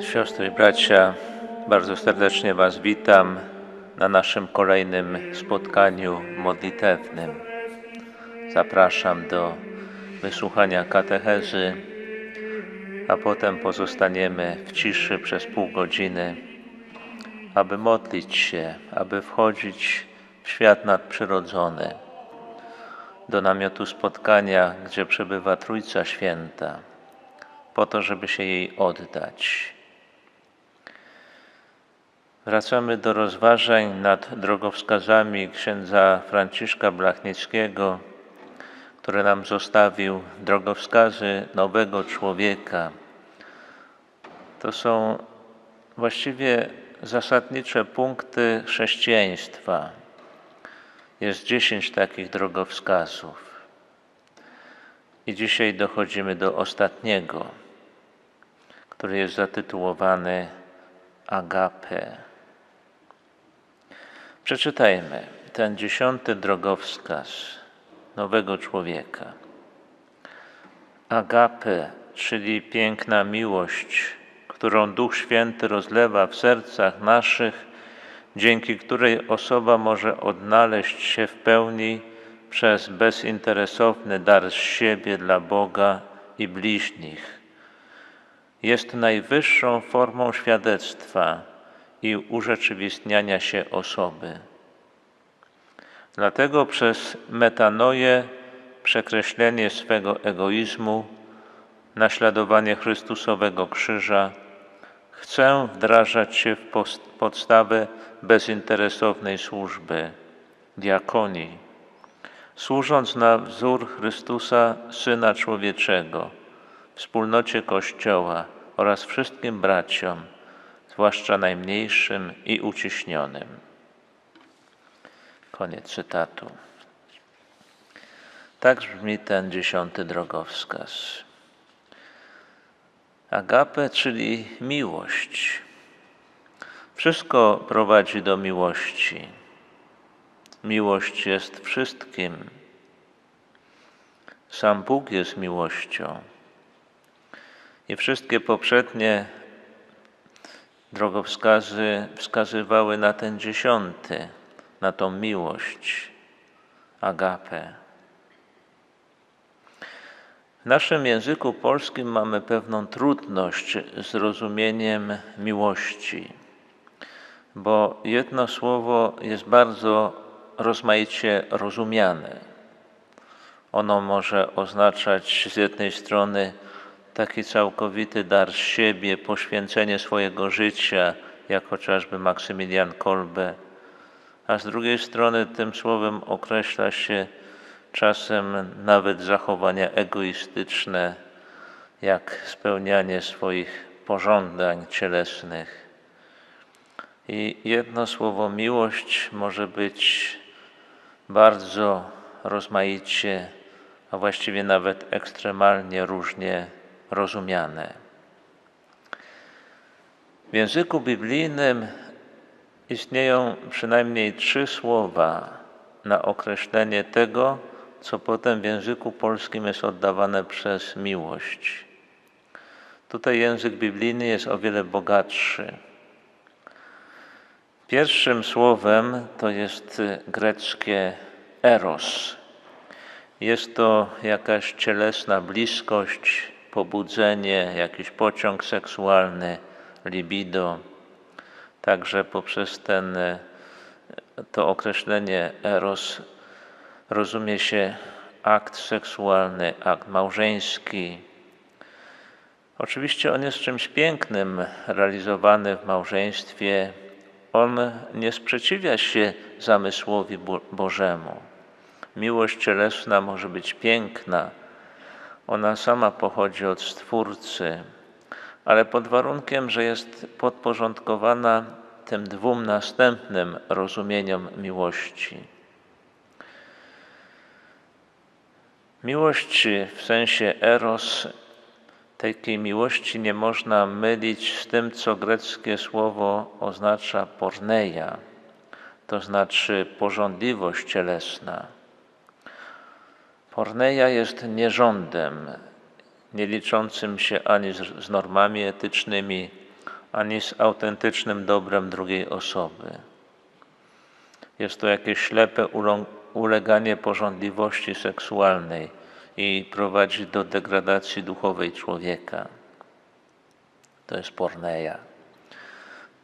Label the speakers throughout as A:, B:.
A: Siostry i bracia, bardzo serdecznie Was witam na naszym kolejnym spotkaniu modlitewnym. Zapraszam do wysłuchania katechezy, a potem pozostaniemy w ciszy przez pół godziny, aby modlić się, aby wchodzić w świat nadprzyrodzony, do namiotu spotkania, gdzie przebywa Trójca Święta, po to, żeby się jej oddać. Wracamy do rozważań nad drogowskazami księdza Franciszka Blachnickiego, który nam zostawił drogowskazy nowego człowieka. To są właściwie zasadnicze punkty chrześcijaństwa. Jest dziesięć takich drogowskazów. I dzisiaj dochodzimy do ostatniego, który jest zatytułowany Agape. Przeczytajmy ten dziesiąty drogowskaz nowego człowieka. Agape, czyli piękna miłość, którą Duch Święty rozlewa w sercach naszych, dzięki której osoba może odnaleźć się w pełni przez bezinteresowny dar z siebie dla Boga i bliźnich. Jest najwyższą formą świadectwa i urzeczywistniania się osoby. Dlatego przez metanoję, przekreślenie swego egoizmu, naśladowanie Chrystusowego krzyża, chcę wdrażać się w podstawę bezinteresownej służby, diakonii, służąc na wzór Chrystusa, Syna Człowieczego, wspólnocie Kościoła oraz wszystkim braciom, zwłaszcza najmniejszym i uciśnionym. Koniec cytatu. Tak brzmi ten dziesiąty drogowskaz. Agape, czyli miłość. Wszystko prowadzi do miłości. Miłość jest wszystkim. Sam Bóg jest miłością. I wszystkie poprzednie drogowskazy wskazywały na ten dziesiąty, na tą miłość, agapę. W naszym języku polskim mamy pewną trudność z rozumieniem miłości, bo jedno słowo jest bardzo rozmaicie rozumiane. Ono może oznaczać z jednej strony taki całkowity dar z siebie, poświęcenie swojego życia, jak chociażby Maksymilian Kolbe, a z drugiej strony tym słowem określa się czasem nawet zachowania egoistyczne, jak spełnianie swoich pożądań cielesnych. I jedno słowo miłość może być bardzo rozmaicie, a właściwie nawet ekstremalnie różnie rozumiane. W języku biblijnym istnieją przynajmniej trzy słowa na określenie tego, co potem w języku polskim jest oddawane przez miłość. Tutaj język biblijny jest o wiele bogatszy. Pierwszym słowem to jest greckie eros. Jest to jakaś cielesna bliskość, pobudzenie, jakiś pociąg seksualny, libido. Także poprzez ten, to określenie eros rozumie się akt seksualny, akt małżeński. Oczywiście on jest czymś pięknym, realizowany w małżeństwie. On nie sprzeciwia się zamysłowi Bożemu. Miłość cielesna może być piękna, ona sama pochodzi od Stwórcy, ale pod warunkiem, że jest podporządkowana tym dwóm następnym rozumieniom miłości. Miłość w sensie eros, takiej miłości nie można mylić z tym, co greckie słowo oznacza porneia, to znaczy porządliwość cielesna. Porneia jest nierządem, nie liczącym się ani z, normami etycznymi, ani z autentycznym dobrem drugiej osoby. Jest to jakieś ślepe uleganie porządliwości seksualnej i prowadzi do degradacji duchowej człowieka. To jest porneia.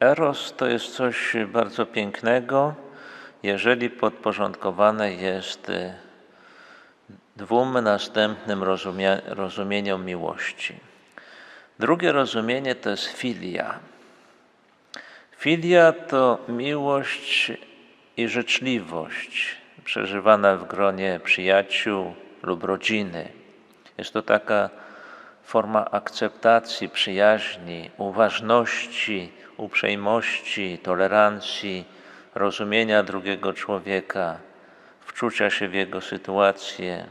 A: Eros to jest coś bardzo pięknego, jeżeli podporządkowane jest y, dwóm następnym rozumieniom miłości. Drugie rozumienie to jest filia. Filia to miłość i życzliwość przeżywana w gronie przyjaciół lub rodziny. Jest to taka forma akceptacji, przyjaźni, uważności, uprzejmości, tolerancji, rozumienia drugiego człowieka, wczucia się w jego sytuację.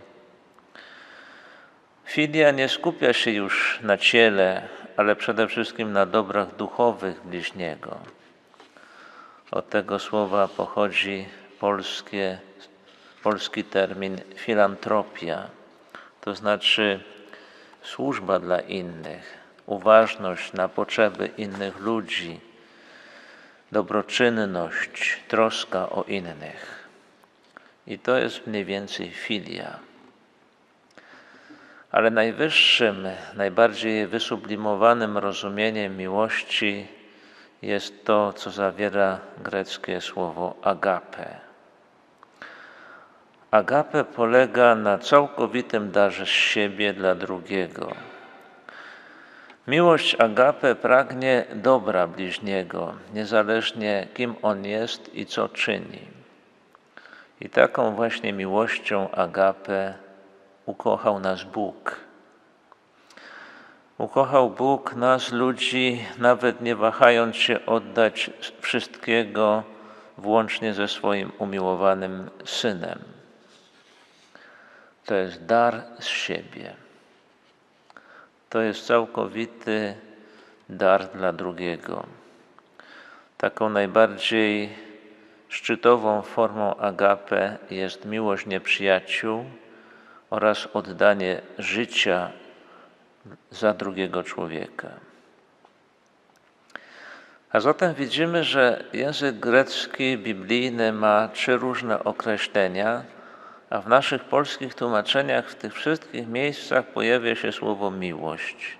A: Filia nie skupia się już na ciele, ale przede wszystkim na dobrach duchowych bliźniego. Od tego słowa pochodzi polskie, polski termin filantropia, to znaczy służba dla innych, uważność na potrzeby innych ludzi, dobroczynność, troska o innych. I to jest mniej więcej filia. Ale najwyższym, najbardziej wysublimowanym rozumieniem miłości jest to, co zawiera greckie słowo agape. Agape polega na całkowitym darze siebie dla drugiego. Miłość agape pragnie dobra bliźniego, niezależnie kim on jest i co czyni. I taką właśnie miłością agape ukochał nas Bóg. Ukochał Bóg nas, ludzi, nawet nie wahając się oddać wszystkiego, włącznie ze swoim umiłowanym synem. To jest dar z siebie. To jest całkowity dar dla drugiego. Taką najbardziej szczytową formą agape jest miłość nieprzyjaciół oraz oddanie życia za drugiego człowieka. A zatem widzimy, że język grecki biblijny ma trzy różne określenia, a w naszych polskich tłumaczeniach w tych wszystkich miejscach pojawia się słowo miłość.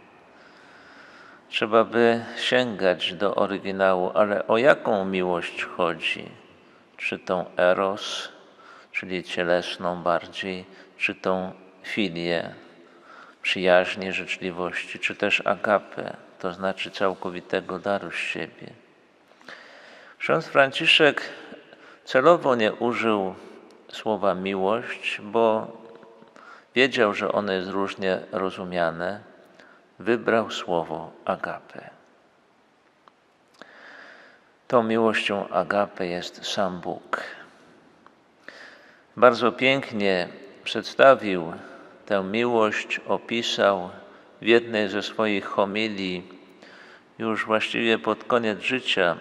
A: Trzeba by sięgać do oryginału, ale o jaką miłość chodzi? Czy tą eros, czyli cielesną bardziej, czy tą filię, przyjaźni, życzliwości, czy też agapę, to znaczy całkowitego daru z siebie. Ksiądz Franciszek celowo nie użył słowa miłość, bo wiedział, że ono jest różnie rozumiane, wybrał słowo agape. Tą miłością agape jest sam Bóg. Bardzo pięknie przedstawił tę miłość, opisał w jednej ze swoich homilii, już właściwie pod koniec życia.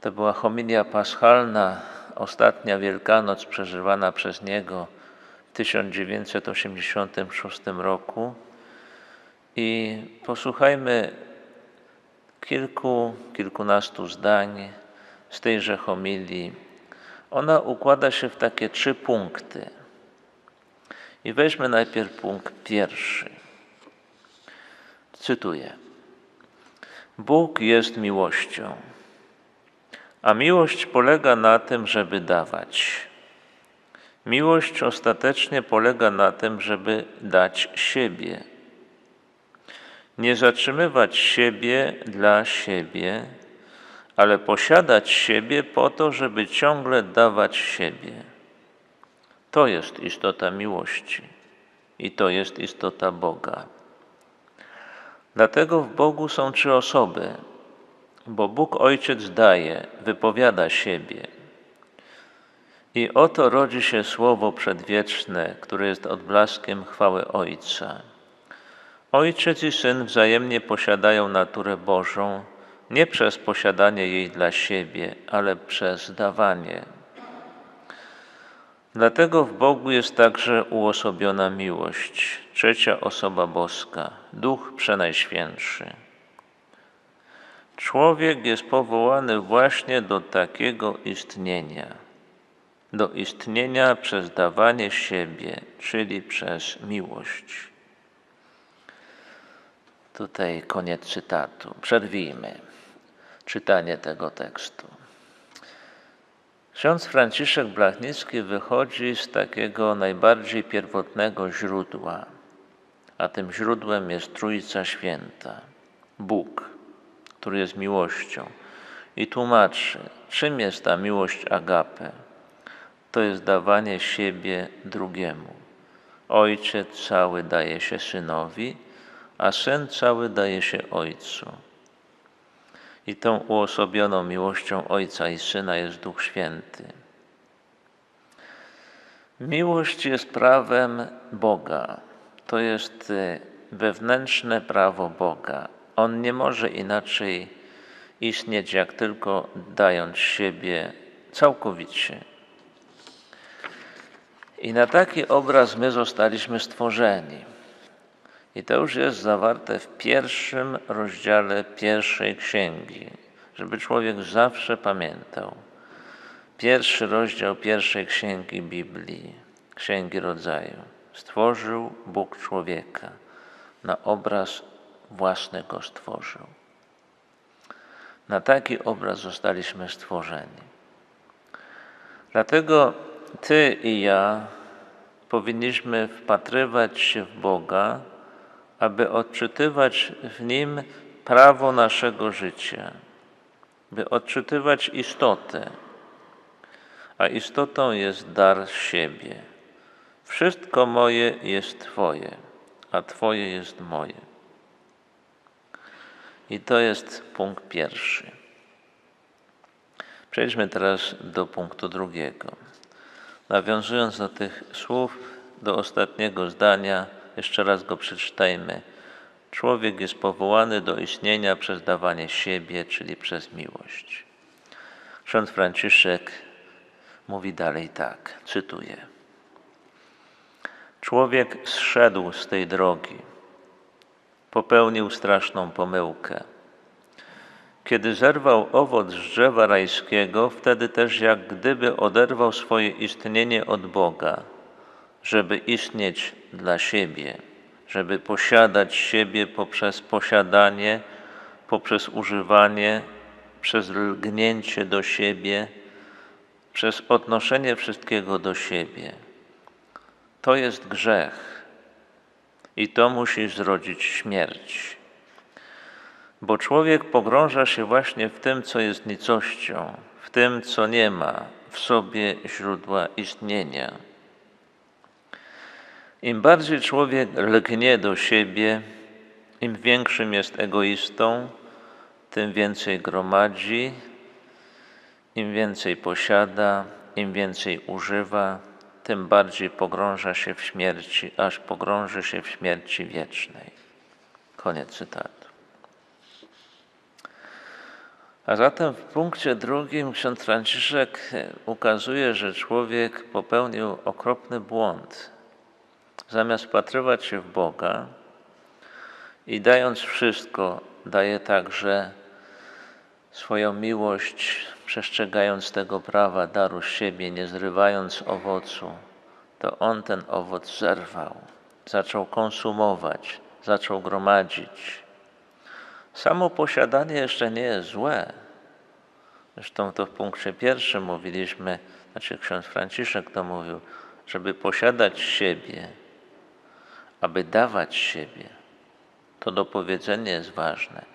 A: To była homilia paschalna ostatnia Wielkanoc przeżywana przez niego w 1986 roku. I posłuchajmy kilku, kilkunastu zdań z tejże homilii. Ona układa się w takie trzy punkty. I weźmy najpierw punkt pierwszy. Cytuję. Bóg jest miłością. A miłość polega na tym, żeby dawać. Miłość ostatecznie polega na tym, żeby dać siebie. Nie zatrzymywać siebie dla siebie, ale posiadać siebie po to, żeby ciągle dawać siebie. To jest istota miłości i to jest istota Boga. Dlatego w Bogu są trzy osoby bo Bóg Ojciec daje, wypowiada siebie. I oto rodzi się Słowo przedwieczne, które jest odblaskiem chwały Ojca. Ojciec i Syn wzajemnie posiadają naturę Bożą, nie przez posiadanie jej dla siebie, ale przez dawanie. Dlatego w Bogu jest także uosobiona miłość, trzecia osoba boska, Duch Przenajświętszy. Człowiek jest powołany właśnie do takiego istnienia, do istnienia przez dawanie siebie, czyli przez miłość. Tutaj koniec cytatu. Przerwijmy czytanie tego tekstu. Ksiądz Franciszek Blachnicki wychodzi z takiego najbardziej pierwotnego źródła, a tym źródłem jest Trójca Święta, Bóg, który jest miłością. I tłumaczy, czym jest ta miłość agape. To jest dawanie siebie drugiemu. Ojciec cały daje się synowi, a syn cały daje się ojcu. I tą uosobioną miłością Ojca i Syna jest Duch Święty. Miłość jest prawem Boga. To jest y, wewnętrzne prawo Boga. On nie może inaczej istnieć, jak tylko dając siebie całkowicie. I na taki obraz my zostaliśmy stworzeni. I to już jest zawarte w pierwszym rozdziale pierwszej księgi, żeby człowiek zawsze pamiętał. Pierwszy rozdział pierwszej księgi Biblii, księgi rodzaju. Stworzył Bóg człowieka, na obraz własny go stworzył. Na taki obraz zostaliśmy stworzeni. Dlatego Ty i ja powinniśmy wpatrywać się w Boga, aby odczytywać w nim prawo naszego życia, by odczytywać istotę, a istotą jest dar siebie. Wszystko moje jest Twoje, a Twoje jest moje. I to jest punkt pierwszy. Przejdźmy teraz do punktu drugiego. Nawiązując do tych słów, do ostatniego zdania, jeszcze raz go przeczytajmy. Człowiek jest powołany do istnienia przez dawanie siebie, czyli przez miłość. Ksiądz Franciszek mówi dalej tak, cytuję. Człowiek zszedł z tej drogi, popełnił straszną pomyłkę. Kiedy zerwał owoc z drzewa rajskiego, wtedy też jak gdyby oderwał swoje istnienie od Boga żeby istnieć dla siebie, żeby posiadać siebie poprzez posiadanie, poprzez używanie, przez lgnięcie do siebie, przez odnoszenie wszystkiego do siebie. To jest grzech i to musi zrodzić śmierć. Bo człowiek pogrąża się właśnie w tym, co jest nicością, w tym, co nie ma w sobie źródła istnienia. Im bardziej człowiek lgnie do siebie, im większym jest egoistą, tym więcej gromadzi, im więcej posiada, im więcej używa, tym bardziej pogrąża się w śmierci, aż pogrąży się w śmierci wiecznej. Koniec cytatu. A zatem w punkcie drugim ksiądz Franciszek ukazuje, że człowiek popełnił okropny błąd zamiast wpatrywać się w Boga i dając wszystko, daje także swoją miłość, przestrzegając tego prawa, daru siebie, nie zrywając owocu, to on ten owoc zerwał, zaczął konsumować, zaczął gromadzić. Samo posiadanie jeszcze nie jest złe. Zresztą to w punkcie pierwszym mówiliśmy, znaczy ksiądz Franciszek to mówił, żeby posiadać siebie, aby dawać siebie. To dopowiedzenie jest ważne.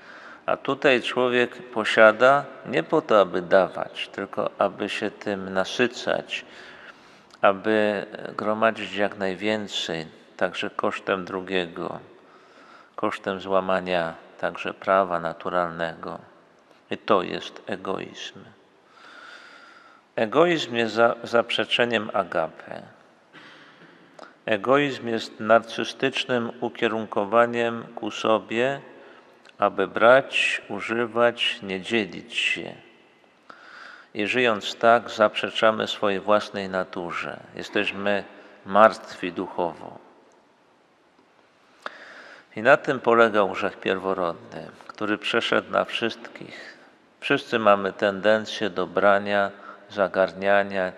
A: A tutaj człowiek posiada nie po to, aby dawać, tylko aby się tym nasycać, aby gromadzić jak najwięcej, także kosztem drugiego, kosztem złamania także prawa naturalnego. I to jest egoizm. Egoizm jest za, zaprzeczeniem agape. Egoizm jest narcystycznym ukierunkowaniem ku sobie, aby brać, używać, nie dzielić się. I żyjąc tak, zaprzeczamy swojej własnej naturze. Jesteśmy martwi duchowo. I na tym polegał grzech pierworodny, który przeszedł na wszystkich. Wszyscy mamy tendencję do brania, zagarniania,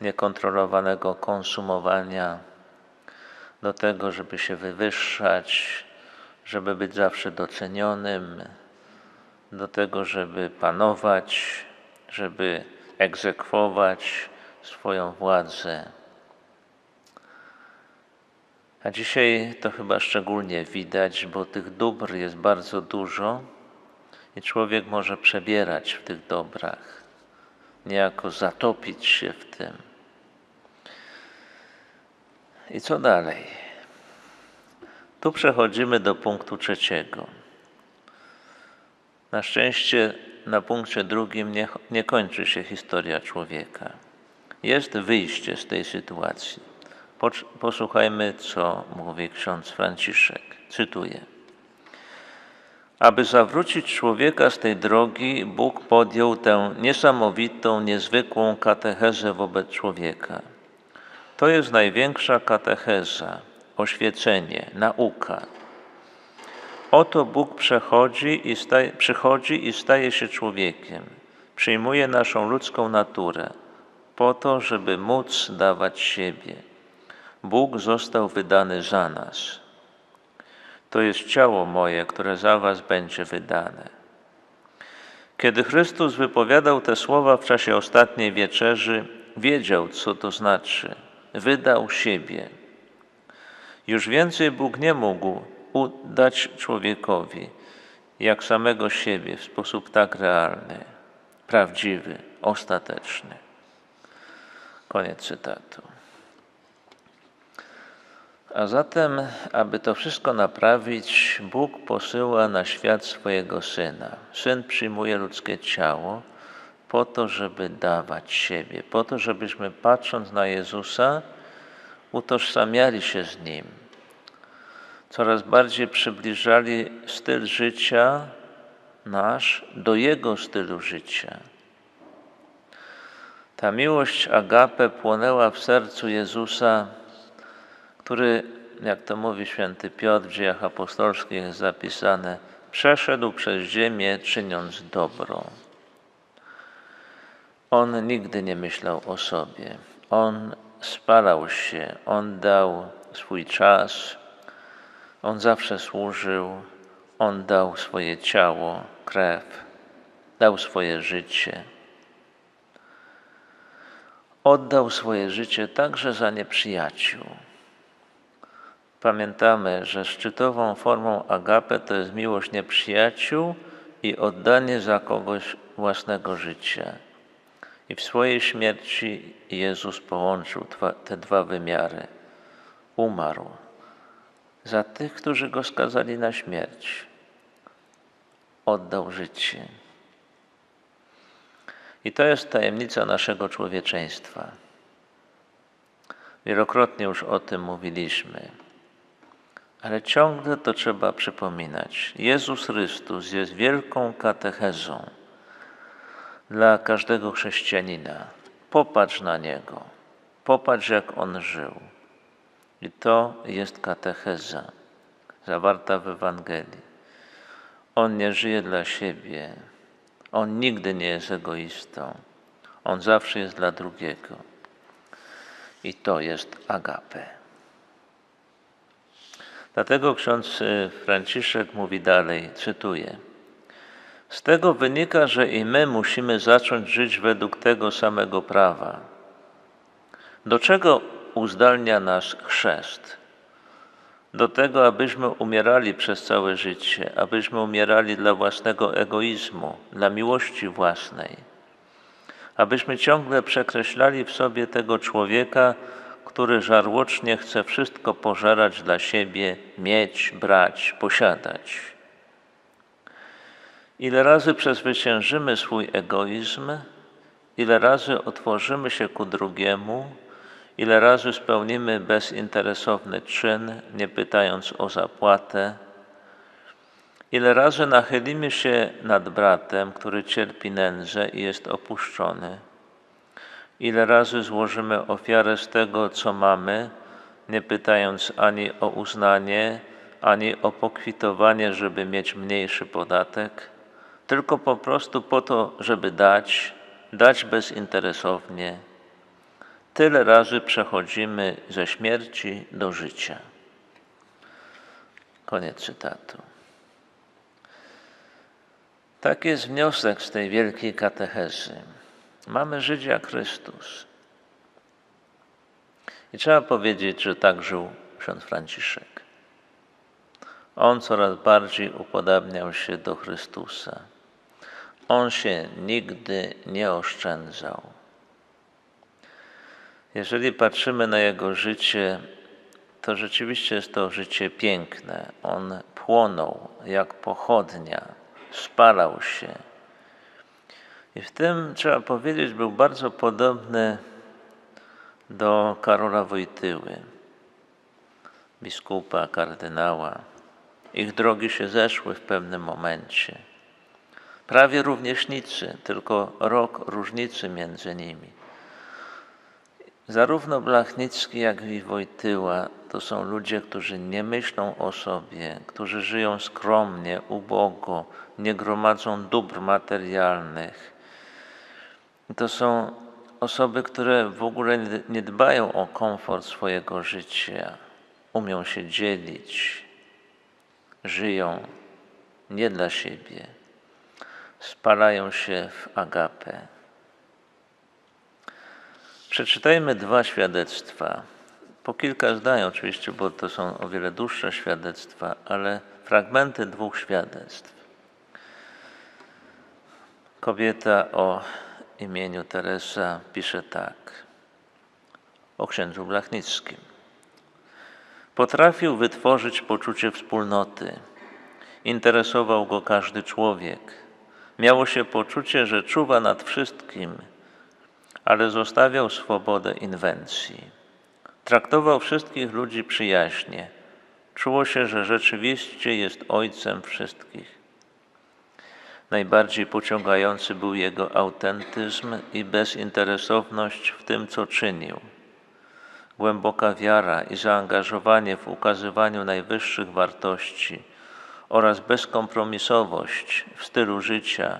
A: niekontrolowanego konsumowania, do tego, żeby się wywyższać, żeby być zawsze docenionym, do tego, żeby panować, żeby egzekwować swoją władzę. A dzisiaj to chyba szczególnie widać, bo tych dóbr jest bardzo dużo i człowiek może przebierać w tych dobrach, niejako zatopić się w tym. I co dalej? Tu przechodzimy do punktu trzeciego. Na szczęście na punkcie drugim nie, nie kończy się historia człowieka. Jest wyjście z tej sytuacji. Posłuchajmy, co mówi ksiądz Franciszek. Cytuję. Aby zawrócić człowieka z tej drogi, Bóg podjął tę niesamowitą, niezwykłą katechezę wobec człowieka. To jest największa katecheza, oświecenie, nauka. Oto Bóg przechodzi i staje, przychodzi i staje się człowiekiem. Przyjmuje naszą ludzką naturę po to, żeby móc dawać siebie. Bóg został wydany za nas. To jest ciało moje, które za was będzie wydane. Kiedy Chrystus wypowiadał te słowa w czasie ostatniej wieczerzy, wiedział, co to znaczy. Wydał siebie. Już więcej Bóg nie mógł dać człowiekowi, jak samego siebie w sposób tak realny, prawdziwy, ostateczny. Koniec cytatu. A zatem, aby to wszystko naprawić, Bóg posyła na świat swojego Syna. Syn przyjmuje ludzkie ciało po to, żeby dawać siebie, po to, żebyśmy patrząc na Jezusa, utożsamiali się z Nim, coraz bardziej przybliżali styl życia nasz do Jego stylu życia. Ta miłość agape płonęła w sercu Jezusa który, jak to mówi święty Piotr w dziejach apostolskich jest zapisane, przeszedł przez ziemię czyniąc dobro. On nigdy nie myślał o sobie. On spalał się, on dał swój czas, on zawsze służył, on dał swoje ciało, krew, dał swoje życie. Oddał swoje życie także za nieprzyjaciół. Pamiętamy, że szczytową formą agape to jest miłość nieprzyjaciół i oddanie za kogoś własnego życia. I w swojej śmierci Jezus połączył te dwa wymiary. Umarł za tych, którzy go skazali na śmierć. Oddał życie. I to jest tajemnica naszego człowieczeństwa. Wielokrotnie już o tym mówiliśmy. Ale ciągle to trzeba przypominać. Jezus Chrystus jest wielką katechezą dla każdego chrześcijanina. Popatrz na Niego, popatrz jak On żył. I to jest katecheza zawarta w Ewangelii. On nie żyje dla siebie. On nigdy nie jest egoistą. On zawsze jest dla drugiego. I to jest agape. Dlatego ksiądz Franciszek mówi dalej, cytuję. Z tego wynika, że i my musimy zacząć żyć według tego samego prawa. Do czego uzdalnia nas chrzest? Do tego, abyśmy umierali przez całe życie, abyśmy umierali dla własnego egoizmu, dla miłości własnej, abyśmy ciągle przekreślali w sobie tego człowieka, który żarłocznie chce wszystko pożerać dla siebie, mieć, brać, posiadać. Ile razy przezwyciężymy swój egoizm, ile razy otworzymy się ku drugiemu, ile razy spełnimy bezinteresowny czyn, nie pytając o zapłatę, Ile razy nachylimy się nad bratem, który cierpi nędzę i jest opuszczony? Ile razy złożymy ofiarę z tego, co mamy, nie pytając ani o uznanie, ani o pokwitowanie, żeby mieć mniejszy podatek, tylko po prostu po to, żeby dać, dać bezinteresownie. Tyle razy przechodzimy ze śmierci do życia. Koniec cytatu. Tak jest wniosek z tej wielkiej katechezy. Mamy jak Chrystus. I trzeba powiedzieć, że tak żył ksiądz Franciszek. On coraz bardziej upodabniał się do Chrystusa. On się nigdy nie oszczędzał. Jeżeli patrzymy na jego życie, to rzeczywiście jest to życie piękne. On płonął jak pochodnia, spalał się. I w tym, trzeba powiedzieć, był bardzo podobny do Karola Wojtyły, biskupa, kardynała. Ich drogi się zeszły w pewnym momencie. Prawie rówieśnicy, tylko rok różnicy między nimi. Zarówno Blachnicki, jak i Wojtyła to są ludzie, którzy nie myślą o sobie, którzy żyją skromnie, ubogo, nie gromadzą dóbr materialnych. To są osoby, które w ogóle nie dbają o komfort swojego życia, umią się dzielić, żyją nie dla siebie, spalają się w agapę. Przeczytajmy dwa świadectwa. Po kilka zdań oczywiście, bo to są o wiele dłuższe świadectwa, ale fragmenty dwóch świadectw. Kobieta o imieniu Teresa pisze tak o księdzu Blachnickim. Potrafił wytworzyć poczucie wspólnoty. Interesował go każdy człowiek. Miało się poczucie, że czuwa nad wszystkim, ale zostawiał swobodę inwencji. Traktował wszystkich ludzi przyjaźnie. Czuło się, że rzeczywiście jest ojcem wszystkich. Najbardziej pociągający był jego autentyzm i bezinteresowność w tym, co czynił. Głęboka wiara i zaangażowanie w ukazywaniu najwyższych wartości oraz bezkompromisowość w stylu życia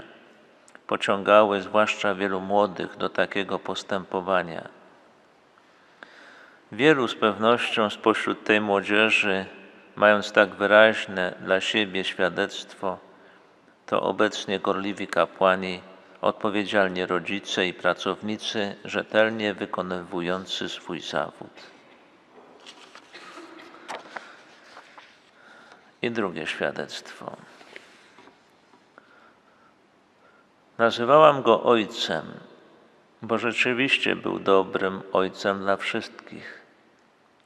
A: pociągały zwłaszcza wielu młodych do takiego postępowania. Wielu z pewnością spośród tej młodzieży, mając tak wyraźne dla siebie świadectwo, to obecnie gorliwi kapłani, odpowiedzialni rodzice i pracownicy, rzetelnie wykonywujący swój zawód. I drugie świadectwo. Nazywałam go ojcem, bo rzeczywiście był dobrym ojcem dla wszystkich.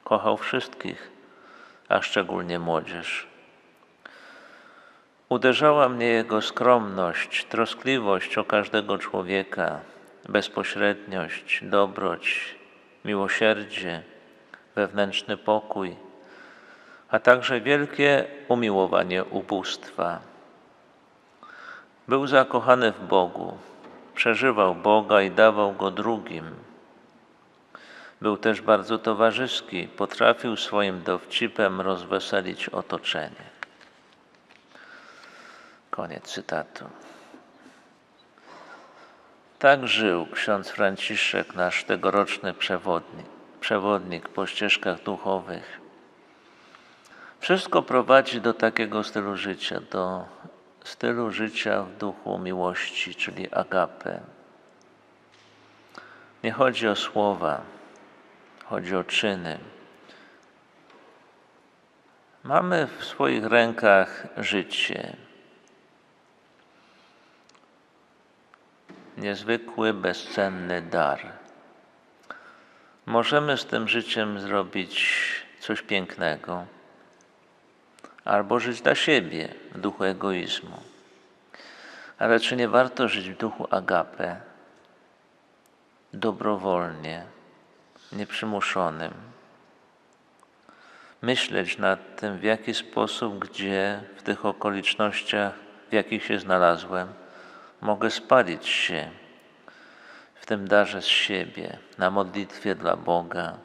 A: Kochał wszystkich, a szczególnie młodzież. Uderzała mnie jego skromność, troskliwość o każdego człowieka, bezpośredniość, dobroć, miłosierdzie, wewnętrzny pokój, a także wielkie umiłowanie ubóstwa. Był zakochany w Bogu, przeżywał Boga i dawał go drugim. Był też bardzo towarzyski, potrafił swoim dowcipem rozweselić otoczenie. Koniec cytatu. Tak żył ksiądz Franciszek, nasz tegoroczny przewodnik, przewodnik po ścieżkach duchowych. Wszystko prowadzi do takiego stylu życia, do stylu życia w duchu miłości, czyli agapę. Nie chodzi o słowa, chodzi o czyny. Mamy w swoich rękach życie. Niezwykły, bezcenny dar. Możemy z tym życiem zrobić coś pięknego albo żyć dla siebie w duchu egoizmu. Ale czy nie warto żyć w duchu agape, dobrowolnie, nieprzymuszonym? myśleć nad tym, w jaki sposób, gdzie, w tych okolicznościach, w jakich się znalazłem, mogę spalić się w tym darze z siebie, na modlitwie dla Boga.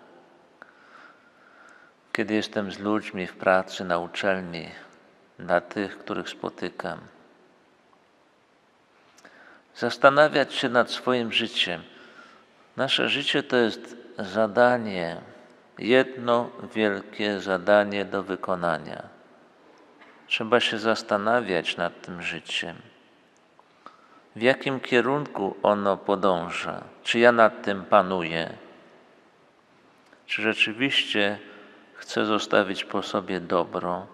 A: Kiedy jestem z ludźmi w pracy, na uczelni, dla tych, których spotykam. Zastanawiać się nad swoim życiem. Nasze życie to jest zadanie, jedno wielkie zadanie do wykonania. Trzeba się zastanawiać nad tym życiem. W jakim kierunku ono podąża? Czy ja nad tym panuję? Czy rzeczywiście chcę zostawić po sobie dobro?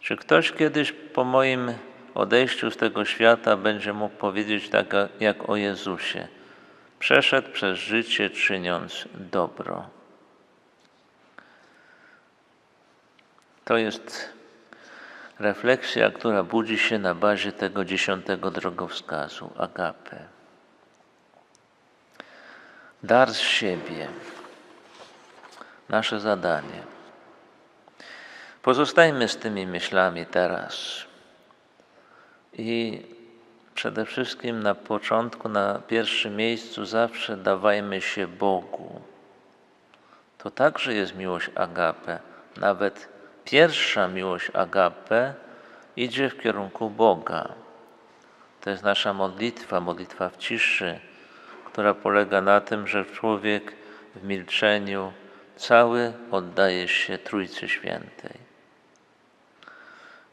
A: Czy ktoś kiedyś po moim odejściu z tego świata będzie mógł powiedzieć tak jak o Jezusie? Przeszedł przez życie czyniąc dobro. To jest refleksja, która budzi się na bazie tego dziesiątego drogowskazu, agapę. Dar z siebie. Nasze zadanie. Pozostajmy z tymi myślami teraz. I przede wszystkim na początku, na pierwszym miejscu zawsze dawajmy się Bogu. To także jest miłość agape. Nawet pierwsza miłość agape idzie w kierunku Boga. To jest nasza modlitwa, modlitwa w ciszy, która polega na tym, że człowiek w milczeniu cały oddaje się Trójcy Świętej.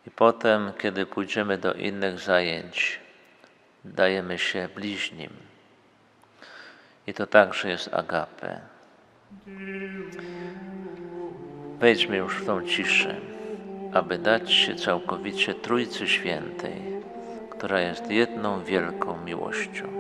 A: I potem, kiedy pójdziemy do innych zajęć, dajemy się bliźnim. I to także jest agape. Wejdźmy już w tą ciszę, aby dać się całkowicie Trójcy Świętej, która jest jedną wielką miłością.